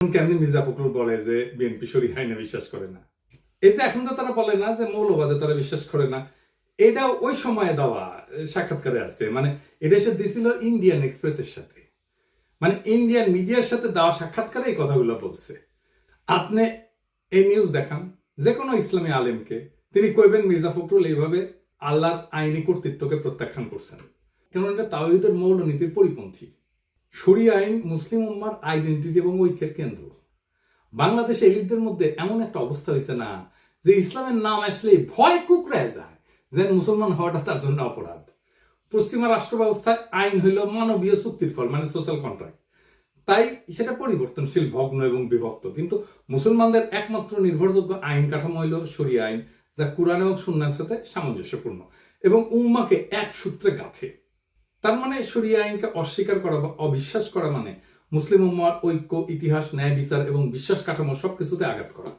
কেমনি মির্জা ফখরুল বলে যে বিএনপি শরীর বিশ্বাস করে না? এই যে এখন তো তারা বলে না যে মৌলবাদে তারা বিশ্বাস করে না, এটা ওই সময়ে দেওয়া সাক্ষাৎকারে আছে। মানে এটা এসে দিছিল ইন্ডিয়ান এক্সপ্রেসের সাথে। মানে ইন্ডিয়ান মিডিয়ার সাথে দেওয়া সাক্ষাৎকারে এই কথাগুলো বলছে। আপনি এই নিউজ দেখান, যে কোনো ইসলামী আলেমকে, তিনি কইবেন মির্জা ফখরুল এইভাবে আল্লাহর আইনি কর্তৃত্বকে প্রত্যাখ্যান করছেন। কেন এটা তাওহিদের মৌলনীতির পরিপন্থী। শরিয়া আইন মুসলিম উম্মার আইডেন্টিটি এবং ঐক্যের কেন্দ্র। বাংলাদেশে এলিটদের মধ্যে এমন একটা অবস্থা হয়েছে না যে ইসলামের নাম আসলে ভয় কুকড়ায় যায় যে মুসলমান হওয়াটা তার জন্য অপরাধ। পশ্চিমা রাষ্ট্র ব্যবস্থায় আইন হইল মানবীয় চুক্তির ফল মানে সোশ্যাল কন্ট্রাক্ট তাই সেটা পরিবর্তনশীল, ভগ্ন এবং বিভক্ত। কিন্তু মুসলমানদের একমাত্র নির্ভরযোগ্য আইন কাঠামো হইল শরিয়া আইন, যা কোরআন এবং সুন্নার সাথে সামঞ্জস্যপূর্ণ এবং উম্মাকে এক সূত্রে গাঁথে। তার মানে শরিয়া আইনকে অস্বীকার করা বা অবিশ্বাস করা মানে মুসলিম উম্মার ঐক্য, ইতিহাস, ন্যায় বিচার এবং বিশ্বাস কাঠামো সবকিছুতে আঘাত করা।